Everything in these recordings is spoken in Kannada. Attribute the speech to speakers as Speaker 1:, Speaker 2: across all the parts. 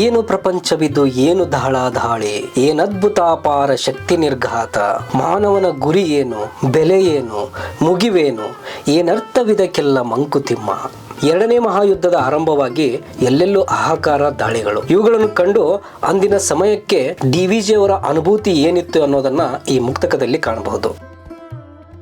Speaker 1: ಏನು ಪ್ರಪಂಚವಿದು, ಏನು ದಾಳ ದಾಳಿ ಏನದ್ಭುತ ಅಪಾರ ಶಕ್ತಿ ನಿರ್ಘಾತ, ಮಾನವನ ಗುರಿ ಏನು, ಬೆಲೆ ಏನು, ಮುಗಿವೇನು, ಏನರ್ಥವಿದಕ್ಕೆಲ್ಲ ಮಂಕುತಿಮ್ಮ ಎರಡನೇ ಮಹಾಯುದ್ಧದ ಆರಂಭವಾಗಿ ಎಲ್ಲೆಲ್ಲೂ ಆಹಾಕಾರ ದಾಳಿಗಳು. ಇವುಗಳನ್ನು ಕಂಡು ಅಂದಿನ ಸಮಯಕ್ಕೆ ಡಿ ವಿ ಜಿ ಅವರ ಅನುಭೂತಿ ಏನಿತ್ತು ಅನ್ನೋದನ್ನ ಈ ಮುಕ್ತಕದಲ್ಲಿ ಕಾಣಬಹುದು.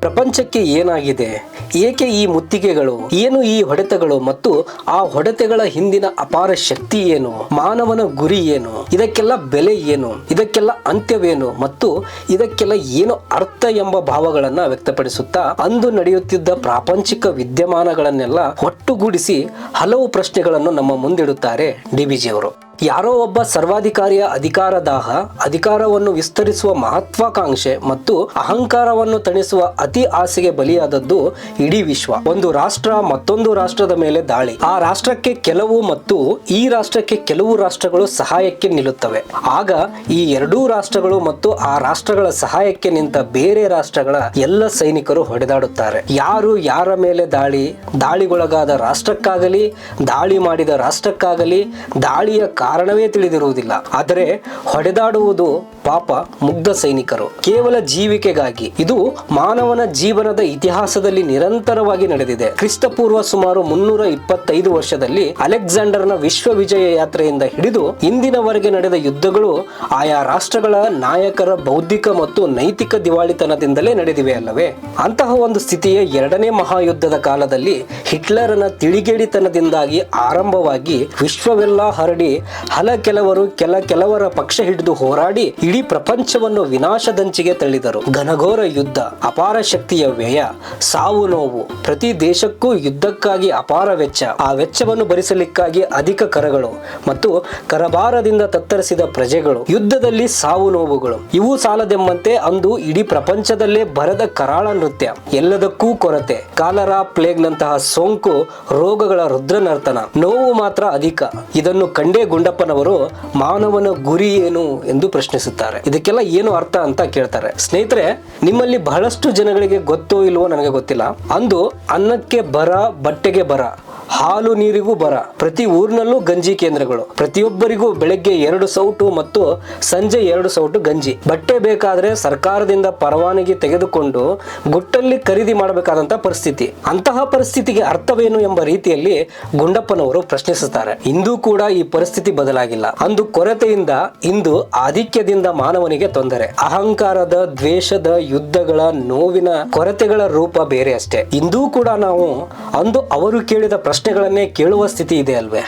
Speaker 1: ಪ್ರಪಂಚಕ್ಕೆ ಏನಾಗಿದೆ? ಏಕೆ ಈ ಮುತ್ತಿಗೆಗಳು, ಏನು ಈ ಹೊಡೆತಗಳು ಮತ್ತು ಆ ಹೊಡೆತಗಳ ಹಿಂದಿನ ಅಪಾರ ಶಕ್ತಿ ಏನು? ಮಾನವನ ಗುರಿ ಏನು? ಇದಕ್ಕೆಲ್ಲ ಬೆಲೆ ಏನು? ಇದಕ್ಕೆಲ್ಲ ಅಂತ್ಯವೇನು? ಮತ್ತು ಇದಕ್ಕೆಲ್ಲ ಏನು ಅರ್ಥ ಎಂಬ ಭಾವಗಳನ್ನ ವ್ಯಕ್ತಪಡಿಸುತ್ತಾ, ಅಂದು ನಡೆಯುತ್ತಿದ್ದ ಪ್ರಾಪಂಚಿಕ ವಿದ್ಯಮಾನಗಳನ್ನೆಲ್ಲ ಒಟ್ಟುಗೂಡಿಸಿ ಹಲವು ಪ್ರಶ್ನೆಗಳನ್ನು ನಮ್ಮ ಮುಂದಿಡುತ್ತಾರೆ ಡಿ ಅವರು ಯಾರೋ ಒಬ್ಬ ಸರ್ವಾಧಿಕಾರಿಯ ಅಧಿಕಾರ ದಾಹ ಅಧಿಕಾರವನ್ನು ವಿಸ್ತರಿಸುವ ಮಹತ್ವಾಕಾಂಕ್ಷೆ ಮತ್ತು ಅಹಂಕಾರವನ್ನು ತಣಿಸುವ ಅತಿ ಆಸೆಗೆ ಬಲಿಯಾದದ್ದು ಇಡೀ ವಿಶ್ವ. ಒಂದು ರಾಷ್ಟ್ರ ಮತ್ತೊಂದು ರಾಷ್ಟ್ರದ ಮೇಲೆ ದಾಳಿ. ಆ ರಾಷ್ಟ್ರಕ್ಕೆ ಕೆಲವು ಮತ್ತು ಈ ರಾಷ್ಟ್ರಕ್ಕೆ ಕೆಲವು ರಾಷ್ಟ್ರಗಳು ಸಹಾಯಕ್ಕೆ ನಿಲ್ಲುತ್ತವೆ. ಆಗ ಈ ಎರಡೂ ರಾಷ್ಟ್ರಗಳು ಮತ್ತು ಆ ರಾಷ್ಟ್ರಗಳ ಸಹಾಯಕ್ಕೆ ನಿಂತ ಬೇರೆ ರಾಷ್ಟ್ರಗಳ ಎಲ್ಲ ಸೈನಿಕರು ಹೊಡೆದಾಡುತ್ತಾರೆ. ಯಾರು ಯಾರ ಮೇಲೆ ದಾಳಿ? ದಾಳಿಗೊಳಗಾದ ರಾಷ್ಟ್ರಕ್ಕಾಗಲಿ, ದಾಳಿ ಮಾಡಿದ ರಾಷ್ಟ್ರಕ್ಕಾಗಲಿ, ದಾಳಿಯ ಕಾರಣವೇ ತಿಳಿದಿರುವುದಿಲ್ಲ. ಆದರೆ ಹೊಡೆದಾಡುವುದು ಪಾಪ ಮುಗ್ಧ ಸೈನಿಕರು. ಕೇವಲ ಜೀವಿಕೆಗಾಗಿ. ಇದು ಮಾನವನ ಜೀವನದ ಇತಿಹಾಸದಲ್ಲಿ ನಿರಂತರವಾಗಿ ನಡೆದಿದೆ. ಕ್ರಿಸ್ತಪೂರ್ವ ಸುಮಾರು ಮುನ್ನೂರ ಇಪ್ಪತ್ತೈದು ವರ್ಷದಲ್ಲಿ ಅಲೆಕ್ಸಾಂಡರ್ನ ವಿಶ್ವ ವಿಜಯ ಯಾತ್ರೆಯಿಂದ ಹಿಡಿದು ಇಂದಿನವರೆಗೆ ನಡೆದ ಯುದ್ಧಗಳು ಆಯಾ ರಾಷ್ಟ್ರಗಳ ನಾಯಕರ ಬೌದ್ಧಿಕ ಮತ್ತು ನೈತಿಕ ದಿವಾಳಿತನದಿಂದಲೇ ನಡೆದಿವೆ ಅಲ್ಲವೇ? ಅಂತಹ ಒಂದು ಸ್ಥಿತಿಯೇ ಎರಡನೇ ಮಹಾಯುದ್ಧದ ಕಾಲದಲ್ಲಿ ಹಿಟ್ಲರನ ತಿಳಿಗೇಡಿತನದಿಂದಾಗಿ ಆರಂಭವಾಗಿ ವಿಶ್ವವೆಲ್ಲ ಹರಡಿ ಹಲ ಕೆಲವರು ಕೆಲ ಕೆಲವರ ಪಕ್ಷ ಹಿಡಿದು ಹೋರಾಡಿ ಇಡೀ ಪ್ರಪಂಚವನ್ನು ವಿನಾಶದಂಚಿಗೆ ತಳ್ಳಿದರು. ಘನಘೋರ ಯುದ್ಧ, ಅಪಾರ ಶಕ್ತಿಯ ವ್ಯಯ, ಸಾವು ನೋವು, ಪ್ರತಿ ದೇಶಕ್ಕೂ ಯುದ್ಧಕ್ಕಾಗಿ ಅಪಾರ ವೆಚ್ಚ. ಆ ವೆಚ್ಚವನ್ನು ಭರಿಸಲಿಕ್ಕಾಗಿ ಅಧಿಕ ಕರಗಳು ಮತ್ತು ಕರಬಾರದಿಂದ ತತ್ತರಿಸಿದ ಪ್ರಜೆಗಳು, ಯುದ್ಧದಲ್ಲಿ ಸಾವು ನೋವುಗಳು. ಇವು ಸಾಲದೆಂಬಂತೆ ಅಂದು ಇಡೀ ಪ್ರಪಂಚದಲ್ಲೇ ಬರದ ಕರಾಳ ನೃತ್ಯ. ಎಲ್ಲದಕ್ಕೂ ಕೊರತೆ. ಕಾಲರಾ ಪ್ಲೇಗ್ ನಂತಹ ಸೋಂಕು ರೋಗಗಳ ರುದ್ರನರ್ತನ. ನೋವು ಮಾತ್ರ ಅಧಿಕ. ಇದನ್ನು ಕಂಡೇ ಗುಂಡಪ್ಪನವರು ಮಾನವನ ಗುರಿ ಏನು ಎಂದು ಪ್ರಶ್ನಿಸುತ್ತಾರೆ. ಇದಕ್ಕೆಲ್ಲ ಏನು ಅರ್ಥ ಅಂತ ಕೇಳ್ತಾರೆ. ಸ್ನೇಹಿತರೆ, ನಿಮ್ಮಲ್ಲಿ ಬಹಳಷ್ಟು ಜನಗಳಿಗೆ ಗೊತ್ತೋ ಇಲ್ವೋ ನನಗೆ ಗೊತ್ತಿಲ್ಲ. ಅಂದು ಅನ್ನಕ್ಕೆ ಬರ, ಬಟ್ಟೆಗೆ ಬರ. ಹಾಲು ನೀರಿಗೂ ಬರ. ಪ್ರತಿ ಊರಿನಲ್ಲೂ ಗಂಜಿ ಕೇಂದ್ರಗಳು. ಪ್ರತಿಯೊಬ್ಬರಿಗೂ ಬೆಳಗ್ಗೆ ಎರಡು ಸೌಟು ಮತ್ತು ಸಂಜೆ ಎರಡು ಸೌಟು ಗಂಜಿ. ಬಟ್ಟೆ ಬೇಕಾದ್ರೆ ಸರ್ಕಾರದಿಂದ ಪರವಾನಗಿ ತೆಗೆದುಕೊಂಡು ಗುಟ್ಟಲ್ಲಿ ಖರೀದಿ ಮಾಡಬೇಕಾದಂತ ಪರಿಸ್ಥಿತಿ. ಅಂತಹ ಪರಿಸ್ಥಿತಿಗೆ ಅರ್ಥವೇನು ಎಂಬ ರೀತಿಯಲ್ಲಿ ಗುಂಡಪ್ಪನವರು ಪ್ರಶ್ನಿಸುತ್ತಾರೆ. ಇಂದು ಕೂಡ ಈ ಪರಿಸ್ಥಿತಿ ಬದಲಾಗಿಲ್ಲ. ಅಂದು ಕೊರತೆಯಿಂದ, ಇಂದು ಆಧಿಕ್ಯದಿಂದ ಮಾನವನಿಗೆ ತೊಂದರೆ. ಅಹಂಕಾರದ, ದ್ವೇಷದ, ಯುದ್ಧಗಳ ನೋವಿನ ಕೊರತೆಗಳ ರೂಪ ಬೇರೆ ಅಷ್ಟೇ. ಇಂದೂ ಕೂಡ ನಾವು ಅಂದು ಅವರು ಕೇಳಿದ ಪ್ರಶ್ನೆಗಳನ್ನೇ ಕೇಳುವ ಸ್ಥಿತಿ ಇದೆ ಅಲ್ವೇ?